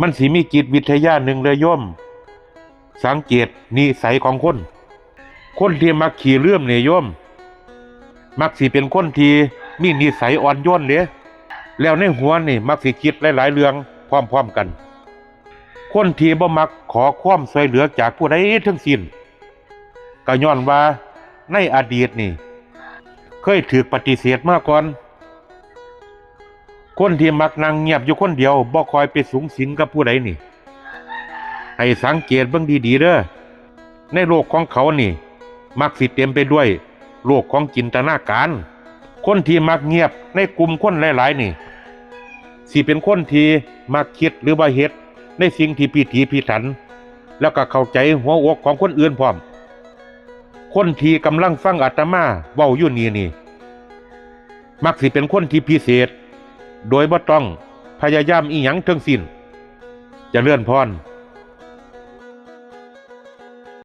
มันสิมีจิตวิทยาหนึ่งเลยโยมสังเกตนิสัยของคน คนที่มักขี่เลื่อมเนี่ยโยมมักสิเป็นคนที่มีนิสัยอ่อนโยนเลยแล้วในหัวนี่มักสิคิดหลายๆเรื่องพร้อมๆกัน คนที่บ่มักขอความช่วยเหลือจากผู้ใดทั้งสิ้นก็ย้อนว่าในอดีตนี่ เคยถูกปฏิเสธมาก่อน คนที่มักนั่งเงียบอยู่คนเดียวบ่คอยไปสูงสิงกับผู้ใดนี่ ให้สังเกตเบิ่งดีๆเด้อในโลกของเขานี่ มักสิเต็มไปด้วยโลกของจินตนาการ คนที่มักเงียบในกลุ่มคนหลายๆนี่สิเป็นคนที่มักคิดหรือว่าเฮ็ดในสิ่งที่พิถีพิถัน แล้วก็เข้าใจหัวอกของคนอื่นพร้อม คนที่กำลังฟังอาตมาเว้าอยู่นี่นี่ มักสิเป็นคนที่พิเศษ โดยบ่ต้องพยายามอีหยังทั้งสิ้นจะเลื่อนพร